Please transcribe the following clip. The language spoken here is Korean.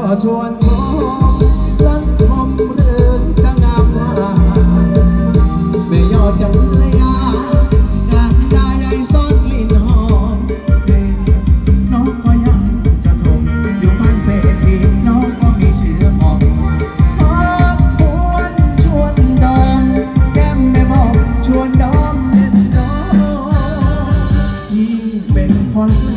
가져앉아